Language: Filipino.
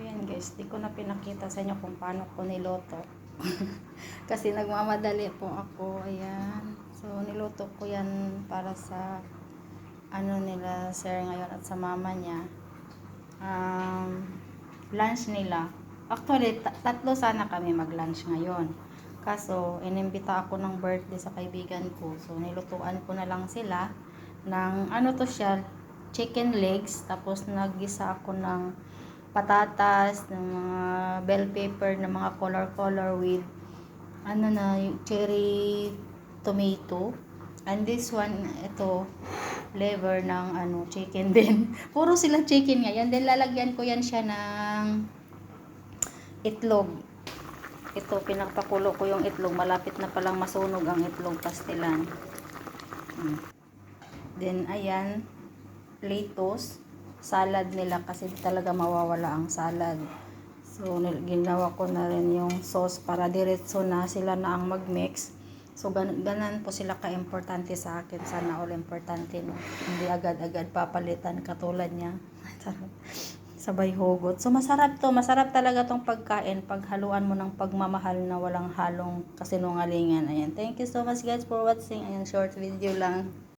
Ayan guys, di ko na pinakita sa inyo kung paano ko niloto. Kasi nagmamadali po ako. Ayan. So, niluto ko yan para sa ano nila sir ngayon at sa mama niya. Um, lunch nila. Actually, ta- tatlo sana kami mag-lunch ngayon. Kaso, inimbita ako ng birthday sa kaibigan ko. So, nilutuan ko na lang sila ng ano to siya, chicken legs. Tapos, nagisa ako ng patatas, ng mga bell pepper, ng mga color-color with ano na, cherry tomato. And this one, ito, flavor ng ano, chicken din. Puro sila chicken ngayon. Then, lalagyan ko yan siya ng itlog. Ito, pinapakulo ko yung itlog. Malapit na palang masunog ang itlog pastilan. Mm. Then, ayan, lettuce, salad nila kasi talaga mawawala ang salad. So, ginawa ko na rin yung sauce para diretso na sila na ang mag-mix. So, gan ganan po sila ka-importante sa akin. Sana all importante, no? Hindi agad-agad papalitan katulad niya. Sabay hugot. So, masarap to. Masarap talaga tong pagkain pag haluan mo ng pagmamahal na walang halong kasinungalingan. Ayan. Thank you so much guys for watching. Ayan, short video lang.